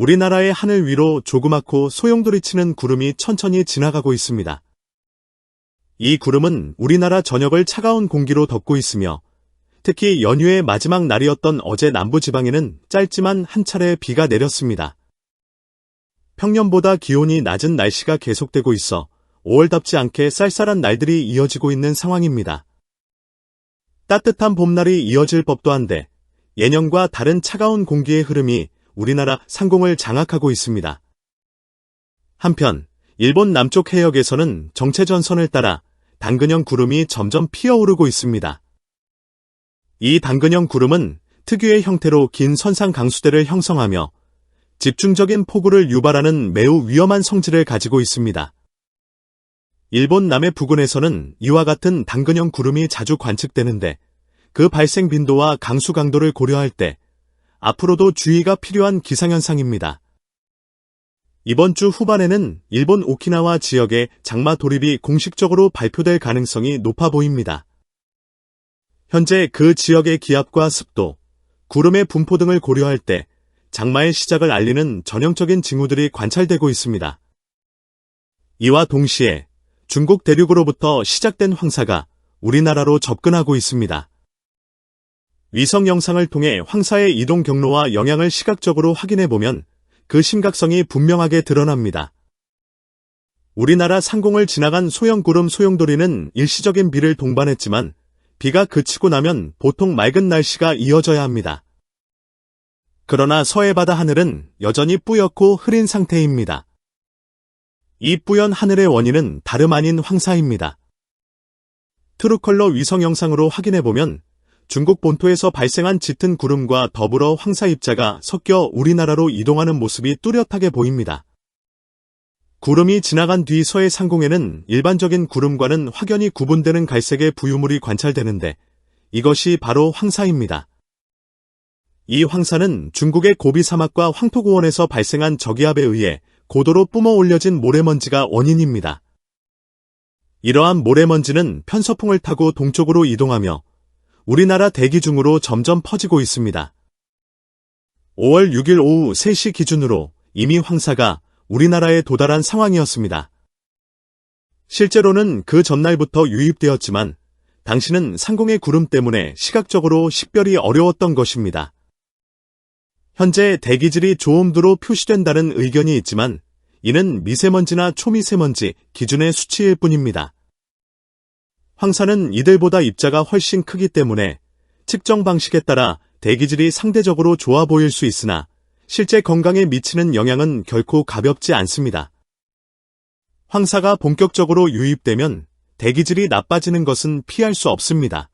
우리나라의 하늘 위로 조그맣고 소용돌이치는 구름이 천천히 지나가고 있습니다. 이 구름은 우리나라 전역을 차가운 공기로 덮고 있으며 특히 연휴의 마지막 날이었던 어제 남부지방에는 짧지만 한 차례 비가 내렸습니다. 평년보다 기온이 낮은 날씨가 계속되고 있어 5월답지 않게 쌀쌀한 날들이 이어지고 있는 상황입니다. 따뜻한 봄날이 이어질 법도 한데 예년과 다른 차가운 공기의 흐름이 우리나라 상공을 장악하고 있습니다. 한편 일본 남쪽 해역에서는 정체전선을 따라 당근형 구름이 점점 피어오르고 있습니다. 이 당근형 구름은 특유의 형태로 긴 선상 강수대를 형성하며 집중적인 폭우를 유발하는 매우 위험한 성질을 가지고 있습니다. 일본 남해 부근에서는 이와 같은 당근형 구름이 자주 관측되는데 그 발생 빈도와 강수 강도를 고려할 때 앞으로도 주의가 필요한 기상현상입니다. 이번 주 후반에는 일본 오키나와 지역의 장마 돌입이 공식적으로 발표될 가능성이 높아 보입니다. 현재 그 지역의 기압과 습도, 구름의 분포 등을 고려할 때 장마의 시작을 알리는 전형적인 징후들이 관찰되고 있습니다. 이와 동시에 중국 대륙으로부터 시작된 황사가 우리나라로 접근하고 있습니다. 위성 영상을 통해 황사의 이동 경로와 영향을 시각적으로 확인해 보면 그 심각성이 분명하게 드러납니다. 우리나라 상공을 지나간 소형구름 소용돌이는 일시적인 비를 동반했지만 비가 그치고 나면 보통 맑은 날씨가 이어져야 합니다. 그러나 서해 바다 하늘은 여전히 뿌옇고 흐린 상태입니다. 이 뿌연 하늘의 원인은 다름 아닌 황사입니다. 트루컬러 위성 영상으로 확인해 보면 중국 본토에서 발생한 짙은 구름과 더불어 황사 입자가 섞여 우리나라로 이동하는 모습이 뚜렷하게 보입니다. 구름이 지나간 뒤 서해 상공에는 일반적인 구름과는 확연히 구분되는 갈색의 부유물이 관찰되는데 이것이 바로 황사입니다. 이 황사는 중국의 고비 사막과 황토고원에서 발생한 저기압에 의해 고도로 뿜어 올려진 모래먼지가 원인입니다. 이러한 모래먼지는 편서풍을 타고 동쪽으로 이동하며 우리나라 대기 중으로 점점 퍼지고 있습니다. 5월 6일 오후 3시 기준으로 이미 황사가 우리나라에 도달한 상황이었습니다. 실제로는 그 전날부터 유입되었지만 당시는 상공의 구름 때문에 시각적으로 식별이 어려웠던 것입니다. 현재 대기질이 조음도로 표시된다는 의견이 있지만 이는 미세먼지나 초미세먼지 기준의 수치일 뿐입니다. 황사는 이들보다 입자가 훨씬 크기 때문에 측정 방식에 따라 대기질이 상대적으로 좋아 보일 수 있으나 실제 건강에 미치는 영향은 결코 가볍지 않습니다. 황사가 본격적으로 유입되면 대기질이 나빠지는 것은 피할 수 없습니다.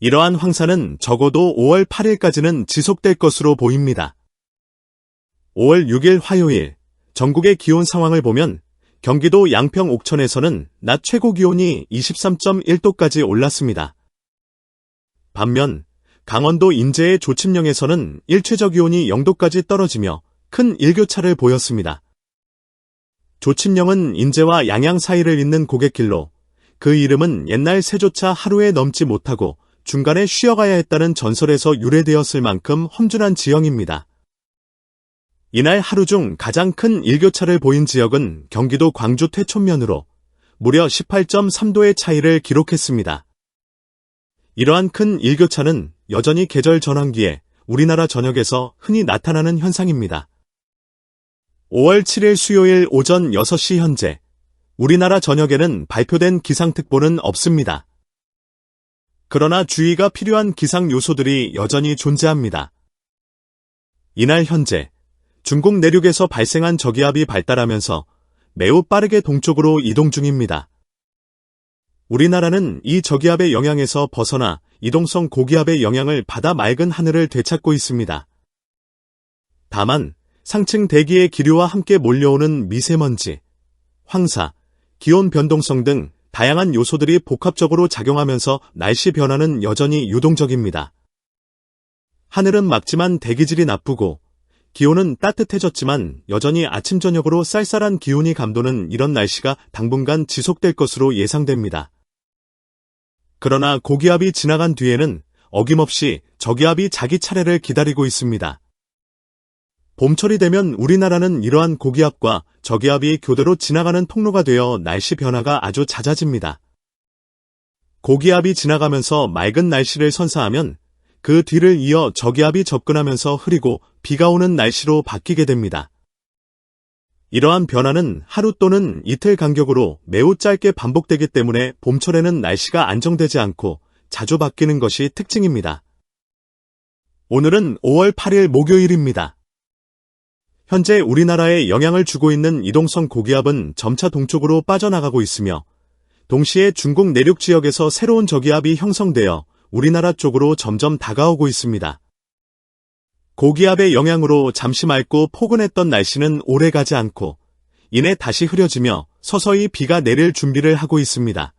이러한 황사는 적어도 5월 8일까지는 지속될 것으로 보입니다. 5월 6일 화요일 전국의 기온 상황을 보면 경기도 양평 옥천에서는 낮 최고 기온이 23.1도까지 올랐습니다. 반면 강원도 인제의 조침령에서는 일최저 기온이 0도까지 떨어지며 큰 일교차를 보였습니다. 조침령은 인제와 양양 사이를 잇는 고갯길로 그 이름은 옛날 세조차 하루에 넘지 못하고 중간에 쉬어가야 했다는 전설에서 유래되었을 만큼 험준한 지형입니다. 이날 하루 중 가장 큰 일교차를 보인 지역은 경기도 광주 태촌면으로 무려 18.3도의 차이를 기록했습니다. 이러한 큰 일교차는 여전히 계절 전환기에 우리나라 전역에서 흔히 나타나는 현상입니다. 5월 7일 수요일 오전 6시 현재 우리나라 전역에는 발표된 기상특보는 없습니다. 그러나 주의가 필요한 기상 요소들이 여전히 존재합니다. 이날 현재 중국 내륙에서 발생한 저기압이 발달하면서 매우 빠르게 동쪽으로 이동 중입니다. 우리나라는 이 저기압의 영향에서 벗어나 이동성 고기압의 영향을 받아 맑은 하늘을 되찾고 있습니다. 다만 상층 대기의 기류와 함께 몰려오는 미세먼지, 황사, 기온 변동성 등 다양한 요소들이 복합적으로 작용하면서 날씨 변화는 여전히 유동적입니다. 하늘은 맑지만 대기질이 나쁘고 기온은 따뜻해졌지만 여전히 아침 저녁으로 쌀쌀한 기온이 감도는 이런 날씨가 당분간 지속될 것으로 예상됩니다. 그러나 고기압이 지나간 뒤에는 어김없이 저기압이 자기 차례를 기다리고 있습니다. 봄철이 되면 우리나라는 이러한 고기압과 저기압이 교대로 지나가는 통로가 되어 날씨 변화가 아주 잦아집니다. 고기압이 지나가면서 맑은 날씨를 선사하면 그 뒤를 이어 저기압이 접근하면서 흐리고 비가 오는 날씨로 바뀌게 됩니다. 이러한 변화는 하루 또는 이틀 간격으로 매우 짧게 반복되기 때문에 봄철에는 날씨가 안정되지 않고 자주 바뀌는 것이 특징입니다. 오늘은 5월 8일 목요일입니다. 현재 우리나라에 영향을 주고 있는 이동성 고기압은 점차 동쪽으로 빠져나가고 있으며 동시에 중국 내륙 지역에서 새로운 저기압이 형성되어 우리나라 쪽으로 점점 다가오고 있습니다. 고기압의 영향으로 잠시 맑고 포근했던 날씨는 오래 가지 않고 이내 다시 흐려지며 서서히 비가 내릴 준비를 하고 있습니다.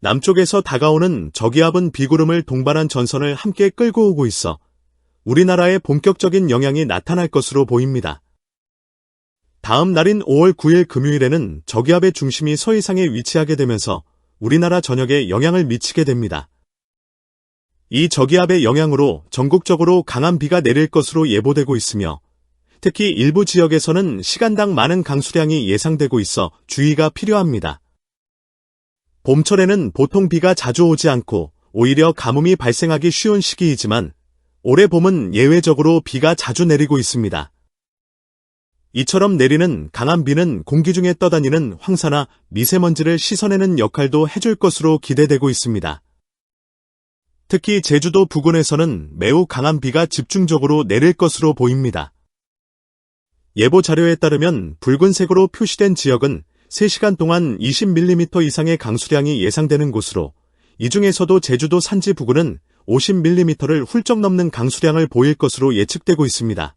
남쪽에서 다가오는 저기압은 비구름을 동반한 전선을 함께 끌고 오고 있어 우리나라에 본격적인 영향이 나타날 것으로 보입니다. 다음 날인 5월 9일 금요일에는 저기압의 중심이 서해상에 위치하게 되면서 우리나라 전역에 영향을 미치게 됩니다. 이 저기압의 영향으로 전국적으로 강한 비가 내릴 것으로 예보되고 있으며 특히 일부 지역에서는 시간당 많은 강수량이 예상되고 있어 주의가 필요합니다. 봄철에는 보통 비가 자주 오지 않고 오히려 가뭄이 발생하기 쉬운 시기이지만 올해 봄은 예외적으로 비가 자주 내리고 있습니다. 이처럼 내리는 강한 비는 공기 중에 떠다니는 황사나 미세먼지를 씻어내는 역할도 해줄 것으로 기대되고 있습니다. 특히 제주도 부근에서는 매우 강한 비가 집중적으로 내릴 것으로 보입니다. 예보 자료에 따르면 붉은색으로 표시된 지역은 3시간 동안 20mm 이상의 강수량이 예상되는 곳으로 이 중에서도 제주도 산지 부근은 50mm를 훌쩍 넘는 강수량을 보일 것으로 예측되고 있습니다.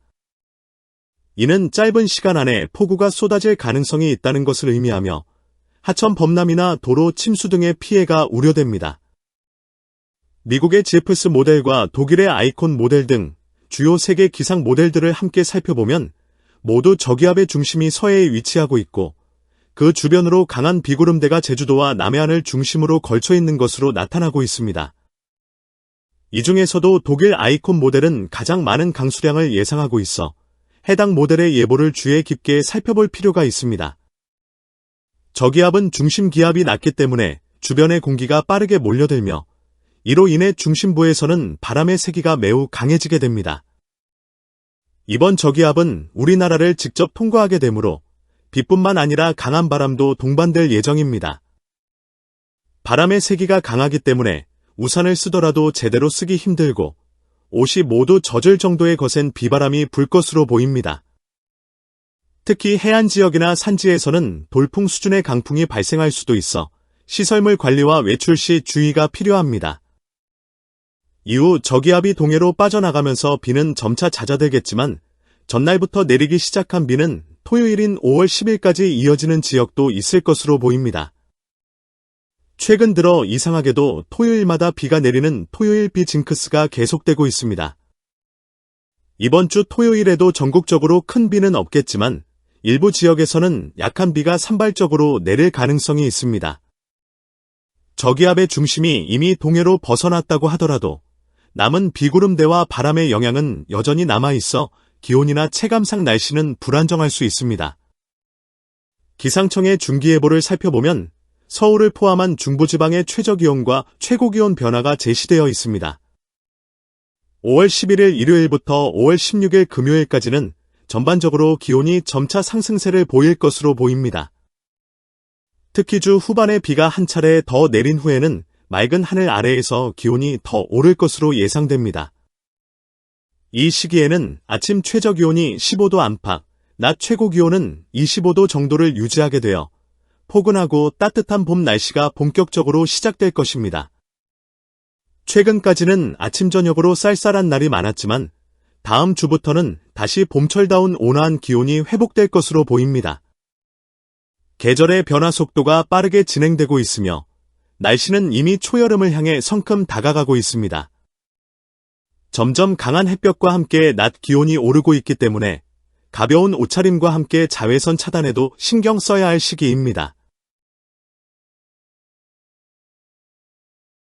이는 짧은 시간 안에 폭우가 쏟아질 가능성이 있다는 것을 의미하며 하천 범람이나 도로 침수 등의 피해가 우려됩니다. 미국의 GFS 모델과 독일의 아이콘 모델 등 주요 세계 기상 모델들을 함께 살펴보면 모두 저기압의 중심이 서해에 위치하고 있고 그 주변으로 강한 비구름대가 제주도와 남해안을 중심으로 걸쳐 있는 것으로 나타나고 있습니다. 이 중에서도 독일 아이콘 모델은 가장 많은 강수량을 예상하고 있어 해당 모델의 예보를 주의 깊게 살펴볼 필요가 있습니다. 저기압은 중심 기압이 낮기 때문에 주변의 공기가 빠르게 몰려들며 이로 인해 중심부에서는 바람의 세기가 매우 강해지게 됩니다. 이번 저기압은 우리나라를 직접 통과하게 되므로 비뿐만 아니라 강한 바람도 동반될 예정입니다. 바람의 세기가 강하기 때문에 우산을 쓰더라도 제대로 쓰기 힘들고 옷이 모두 젖을 정도의 거센 비바람이 불 것으로 보입니다. 특히 해안 지역이나 산지에서는 돌풍 수준의 강풍이 발생할 수도 있어 시설물 관리와 외출 시 주의가 필요합니다. 이후 저기압이 동해로 빠져나가면서 비는 점차 잦아들겠지만 전날부터 내리기 시작한 비는 토요일인 5월 10일까지 이어지는 지역도 있을 것으로 보입니다. 최근 들어 이상하게도 토요일마다 비가 내리는 토요일 비 징크스가 계속되고 있습니다. 이번 주 토요일에도 전국적으로 큰 비는 없겠지만 일부 지역에서는 약한 비가 산발적으로 내릴 가능성이 있습니다. 저기압의 중심이 이미 동해로 벗어났다고 하더라도 남은 비구름대와 바람의 영향은 여전히 남아있어 기온이나 체감상 날씨는 불안정할 수 있습니다. 기상청의 중기예보를 살펴보면 서울을 포함한 중부지방의 최저기온과 최고기온 변화가 제시되어 있습니다. 5월 11일 일요일부터 5월 16일 금요일까지는 전반적으로 기온이 점차 상승세를 보일 것으로 보입니다. 특히 주 후반에 비가 한 차례 더 내린 후에는 맑은 하늘 아래에서 기온이 더 오를 것으로 예상됩니다. 이 시기에는 아침 최저 기온이 15도 안팎, 낮 최고 기온은 25도 정도를 유지하게 되어 포근하고 따뜻한 봄 날씨가 본격적으로 시작될 것입니다. 최근까지는 아침 저녁으로 쌀쌀한 날이 많았지만 다음 주부터는 다시 봄철다운 온화한 기온이 회복될 것으로 보입니다. 계절의 변화 속도가 빠르게 진행되고 있으며 날씨는 이미 초여름을 향해 성큼 다가가고 있습니다. 점점 강한 햇볕과 함께 낮 기온이 오르고 있기 때문에 가벼운 옷차림과 함께 자외선 차단에도 신경 써야 할 시기입니다.